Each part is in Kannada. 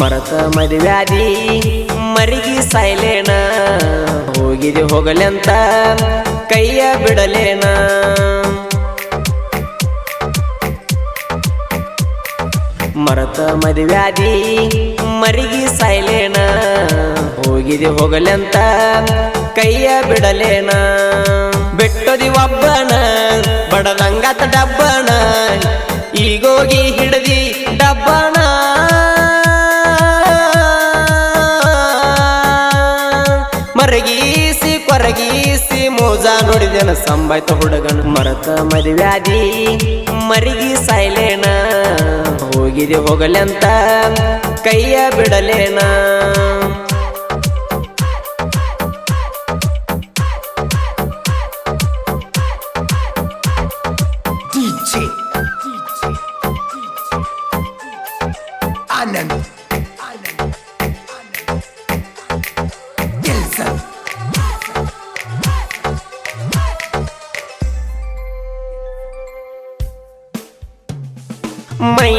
ಮರತ ಮದುವ್ಯಾದಿ, ಮರಿಗಿ ಸಾಯ್ಲೇನ. ಹೋಗಿದೆ ಹೋಗಲೆಂತ ಕೈಯ ಬಿಡಲೇನ. ಮರತ ಮದುವ್ಯಾದಿ, ಮರಿಗಿ ಸಾಯ್ಲೇನ. ಹೋಗಿದೆ ಹೋಗಲೆಂತ ಕೈಯ ಬಿಡಲೇನ. ಬೆಟ್ಟದಿ ಒಬ್ಬನ ಬಡದಂಗತ ಡಬ್ಬಣ ಈಗೋಗಿ ಹಿಡದಿ ಡಬ್ಬನ. ಕೊರಗೀಸಿ ಮೋಜ ನೋಡಿದೆನ ಸಂಬಾಯ್ತ ಹುಡುಗನ. ಮರತ ಮದುವ್ಯಾದಿ ಮರಿಗಿ ಸಾಯ್ಲೇನ. ಹೋಗಿದಿ ಹೋಗಲೆಂತ ಕೈಯ ಬಿಡಲೇನ.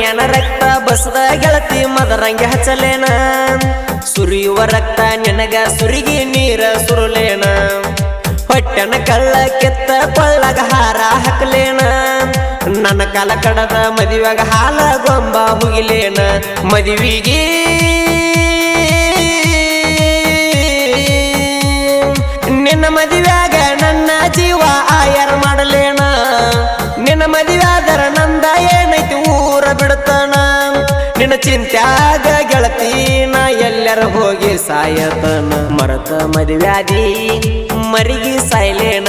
ಮೈಯನ ರಕ್ತ ಬಸದ ಗೆಳತಿ, ಮದರಂಗ ಹಚ್ಚಲೇನ? ಸುರಿಯುವ ರಕ್ತ, ನಿನಗ ಸುರಿಗಿ ನೀರ ಸುರುಲೇನ? ಹೊಟ್ಟೆನ ಕಳ್ಳ ಕೆತ್ತ ಪಳ್ಳಗ ಹಾರ ಹಾಕಲೇನ? ನನ್ನ ಕಾಲ ಕಡದ ಮದುವೆಗ ಹಾಲ ಗೊಂಬ ಹುಗಿಲೇನ? ಮದುವಿಗೆ ನಿನ್ನ ಮದುವೆಯಾಗ ನಿನ್ನ ಗೆಳತಿ ನಾ ಎಲ್ಲರ ಹೋಗಿ ಸಾಯತನ. ಮರತ ಮದುವ್ಯಾದಿ ಮರಿಗಿ ಸಾಯ್ಲೇನ.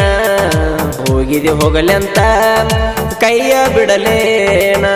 ಹೋಗಿದೆ ಹೋಗಲೆಂತ ಕೈಯ ಬಿಡಲೇನ.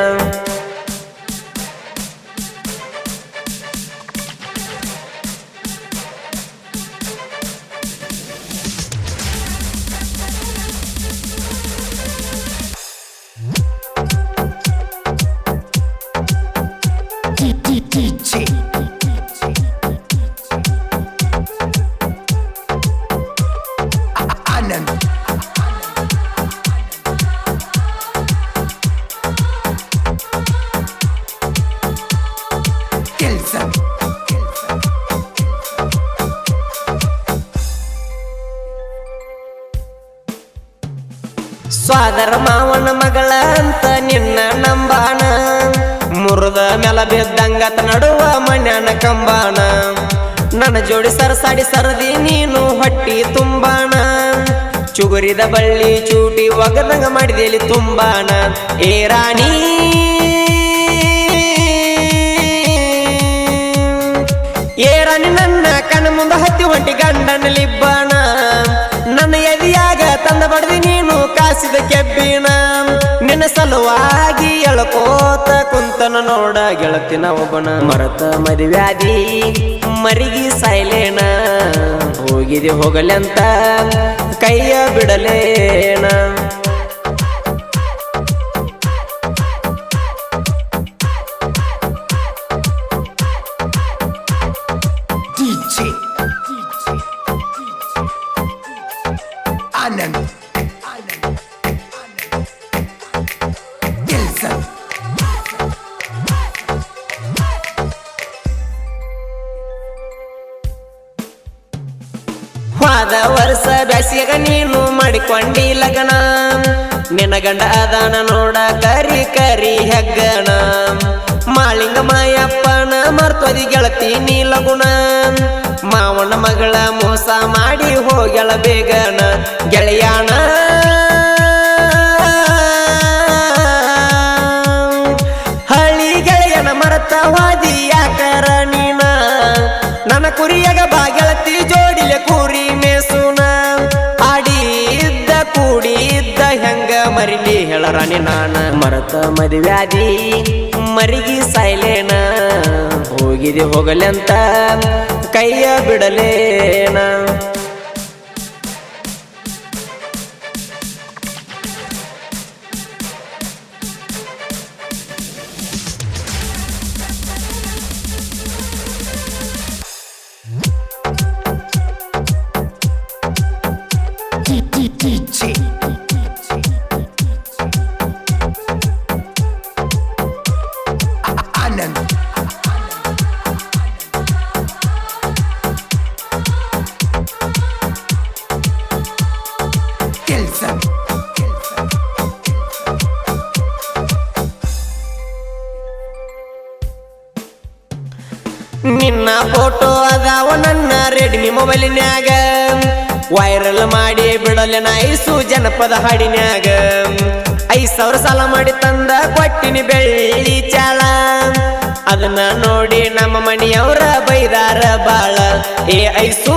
ಸ್ವಾದರ ಮಾವನ ಮಗಳ ಅಂತ ನಿನ್ನ ನಂಬಾಣ ಮುರಿದ ಮೇಲ ಬಿದ್ದಂಗತ ನಡುವ ಮಣ್ಯಾನ ಕಂಬಾಣ ನನ್ನ ಜೋಡಿ ಸರಸಾಡಿ ಸರದಿ ನೀನು ಹೊಟ್ಟಿ ತುಂಬಾಣ ಚುಗುರಿದ ಬಳ್ಳಿ ಚೂಟಿ ಒಗದಂಗ ಮಾಡಿದೇಲಿ ತುಂಬಾಣ ಏ ರಾಣಿ ಕಾಸಿದ ಕೆಬ್ಬಿಣ ನಿನ್ನ ಸಲುವಾಗಿ ಎಳ್ಕೋತ ಕುಂತನ ನೋಡ ಗೆಳತಿನ ಒಬ್ಬನ. ಮರತ ಮದುವ್ಯಾದಿ, ಮರಿಗಿ ಸಾಯ್ಲೇನ, ಹೋಗಿದಿ ಹೋಗಲೆಂತ ಕೈಯ ಬಿಡಲೇನ. ಹೋದ ವರ್ಷ ಬ್ಯಾಸಿಯಾಗ ನೀನು ಮಾಡಿಕೊಂಡಿ ಲಗಣ ನಿನ್ನ ಗಂಡ ಅದಾನ ನೋಡ ಕರಿ ಕರಿ ಹೆಗ್ಗಣ ಮಾಳಿಂಗ ಮಾಯಪ್ಪನ ಮರ್ತದಿ ಗೆಳತಿ ನೀ ಲಗುಣ ಮಾವನ ಮಗಳ ಮೋಸ ಮಾಡಿ ಹೋಗ್ಯಾಳ ಬೇಗನ. ಗೆಳೆಯಾಣ ಹೇಳರಾಣಿ ನಾನ. ಮರತ ಮದುವ್ಯಾದಿ ಮರಿಗಿ ಸಾಯ್ಲೇನ. ಹೋಗಿದೆ ಹೋಗಲೆಂತ ಕೈಯ ಬಿಡಲೇನ. DJ ಫೋಟೋ ಅದಾವ ನನ್ನ ರೆಡ್ಮಿ ಮೊಬೈಲಿನ್ಯಾಗ ವೈರಲ್ ಮಾಡಿ ಬಿಡಲೆ ನೈಸು ಜನಪದ ಹಾಡಿನ್ಯಾಗ. ಐದ್ ಸಾವಿರ ಸಾಲ ಮಾಡಿ ತಂದ ಕೊಟ್ಟಿನಿ ಬೆಳ್ಳಿ ಚಾಳ. ಅದನ್ನ ನೋಡಿ ನಮ್ಮ ಮನೆಯವರ ಬೈದಾರ ಬಾಳ. ಏ ಐಸೂ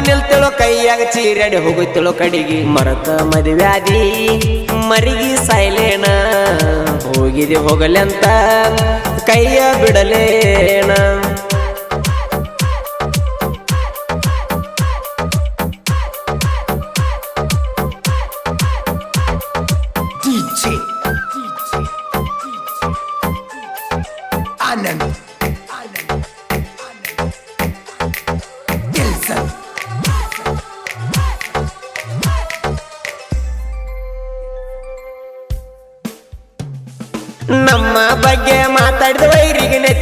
ನಿಲ್ತಿಳೋ ಕೈಯಾಗ ಚೀರಡಿ ಹೋಗುತ್ತಳು ಕಡಿಗೆ. ಮರತ ಮದುವ್ಯಾದಿ ಮರಿಗಿ ಸಾಯ್ಲೇನ. ಹೋಗಿದೆ ಹೋಗಲೆಂತ ಕೈಯ ಬಿಡಲೇನ. DJ.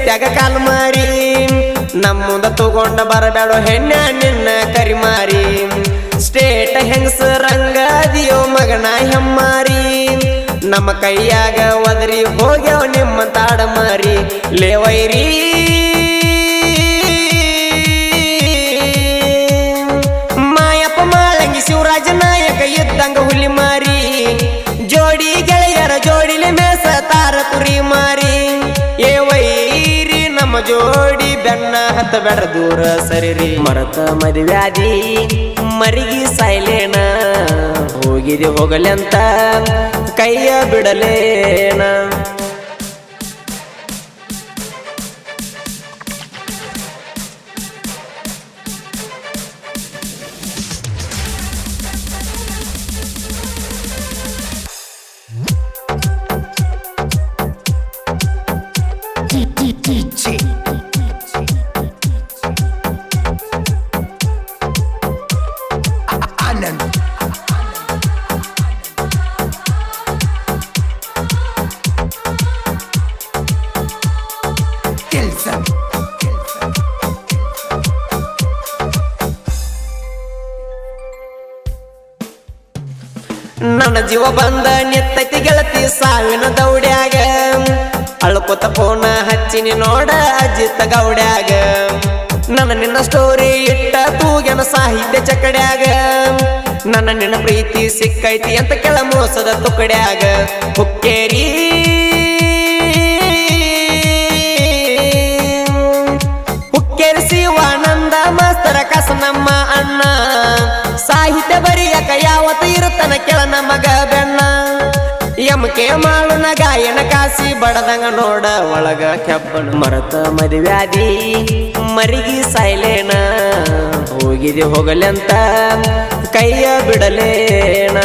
ವೈರಿಗೆ ಕಾಲ್ ಮಾರಿ. ನಮ್ಮ ಮುಂದ ತಗೊಂಡ ಬರಬೇಡ ಹೆಣ್ಣ ನಿನ್ನ ಕರಿಮಾರಿ ಸ್ಟೇಟ್ ಹೆಂಗಸ ರಂಗ ಅದಿಯೋ ಮಗನ ಹೆಮ್ಮಾರಿ. ನಮ್ಮ ಕೈಯಾಗ ಒದರಿ ಹೋಗ್ಯಾವ ನಿಮ್ಮ ತಾಡ ಮಾರಿ. ಲೇವೈರಿ. ಹತ್ತ ಬೇಡ ದೂರ ಸರಿರಿ. ಮರತ ಮದುವ್ಯಾದಿ ಮರಿಗಿ ಸಾಯ್ಲೇನ. ಹೋಗಿದೆ ಹೋಗಲಿ ಅಂತ ಕೈಯ ಬಿಡಲೇನ. ನನ್ನ ಜೀವ ಬಂದ ನಿತ್ತೈತಿ ಗೆಳತಿ ಸಾವಿನ ದೌಡ್ಯಾಗ. ಅಳ್ಕೊತ ಫೋನ ಹಚ್ಚಿನಿ ನೋಡ ಅಜಿತ ಗೌಡ್ಯಾಗ. ನನ್ನ ನಿನ್ನ ಸ್ಟೋರಿ ಇಟ್ಟ ತೂಗನ ಸಾಹಿತ್ಯ ಚಕಡ್ಯಾಗ. ನನ್ನ ನಿನ್ನ ಪ್ರೀತಿ ಸಿಕ್ಕೈತಿ ಅಂತ ಕೆಳ ಮೋಸದ ತುಕಡ್ಯಾಗ. ಹುಕ್ಕೇರಿ. ಹುಕ್ಕೇರಿ ಶಿವಾನಂದ ಮಾಸ್ತರ ಕಸ ನಮ್ಮ ಅಣ್ಣ. ಸಾಹಿತ್ಯ ಬರಿಯಕ ಯಾವತ್ತ ಇರುತ್ತನ ಕೆಳ ನಮಗ ಬೆಣ್ಣ. ಎಮಕೆ ಮಾಳುನ ಗಾಯನ ಕಾಸಿ ಬಡದಂಗ ನೋಡ, ಒಳಗ ಕೆಬ್ಬಣ ಮರತ ಮದುವ್ಯಾದಿ. ಮರಿಗಿ ಸಾಯ್ಲೇನ, ಹೋಗಿದೆ ಹೋಗಲೆಂತ ಕೈಯ ಬಿಡಲೇನ.